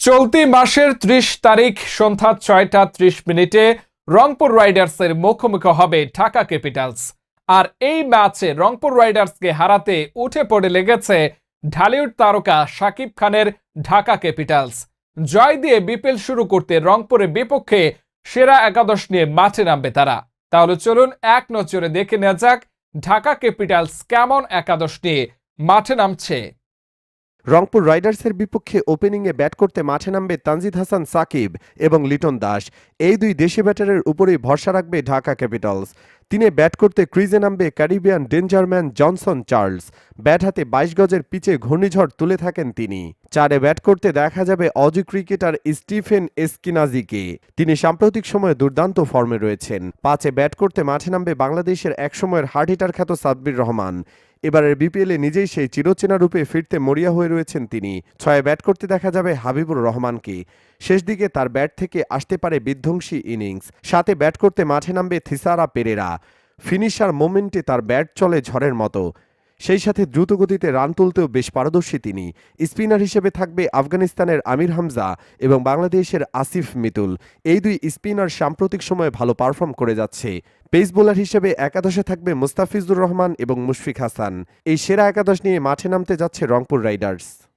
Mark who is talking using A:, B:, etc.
A: চলতি মাসের ত্রিশ তারিখ সন্ধ্যা ছয়টা ত্রিশ মিনিটে রংপুর রাইডার্সের মুখোমুখি হবে ঢাকা ক্যাপিটালস। আর এই ম্যাচে রংপুর রাইডার্সকে হারাতে উঠে পড়ে লেগেছে ঢালিউড তারকা শাকিব খানের ঢাকা ক্যাপিটালস। জয় দিয়ে বিপিএল শুরু করতে রংপুরের বিপক্ষে সেরা একাদশ নিয়ে মাঠে নামবে তারা। তাহলে চলুন এক নজরে দেখে নেওয়া যাক ঢাকা ক্যাপিটালস কেমন একাদশ নিয়ে মাঠে নামছে।
B: রংপুর রাইডার্সের বিপক্ষে ওপেনিংয়ে ব্যাট করতে মাঠে নামবে তানজিদ হাসান, সাকিব এবং লিটন দাস। এই দুই দেশি ব্যাটারের উপরেই ভরসা রাখবে ঢাকা ক্যাপিটালস। তিনি ব্যাট করতে ক্রিজে নামবে Caribbean dangerman Johnson Charles. Bat হাতে বাইশ গজের পিচে ঘূর্ণিঝড় তুলে থাকেন তিনি। চারে ব্যাট করতে দেখা যাবে অজি ক্রিকেটার স্টিফেন এসকিনাজিকে। তিনি সাম্প্রতিক সময়ে দুর্দান্ত ফর্মে রয়েছেন। পাঁচে ব্যাট করতে মাঠে নামবে বাংলাদেশের একসময়ের হার্ড হিটার খ্যাত সাব্বির রহমান। এবারের বিপিএলে নিজেই সেই চিরচেনা রূপে ফিরতে মরিয়া হয়ে রয়েছেন তিনি। ছয়ে ব্যাট করতে দেখা যাবে হাবিবুর রহমানকে। শেষ দিকে তার ব্যাট থেকে আসতে পারে বিধ্বংসী ইনিংস। সাথে ব্যাট করতে মাঠে নামবে থিসারা পেরেরা। ফিনিশার মোমেন্টে তার ব্যাট চলে ঝড়ের মতো। সেই সাথে দ্রুতগতিতে রান তুলতেও বেশ পারদর্শী তিনি। স্পিনার হিসেবে থাকবে আফগানিস্তানের আমির হামজা এবং বাংলাদেশের আসিফ মিতুল। এই দুই স্পিনার সাম্প্রতিক সময়ে ভালো পারফর্ম করে যাচ্ছে। পেস বোলার হিসেবে একাদশে থাকবে মুস্তাফিজুর রহমান এবং মুশফিক হাসান। এই সেরা একাদশ নিয়ে মাঠে নামতে যাচ্ছে রংপুর রাইডার্স।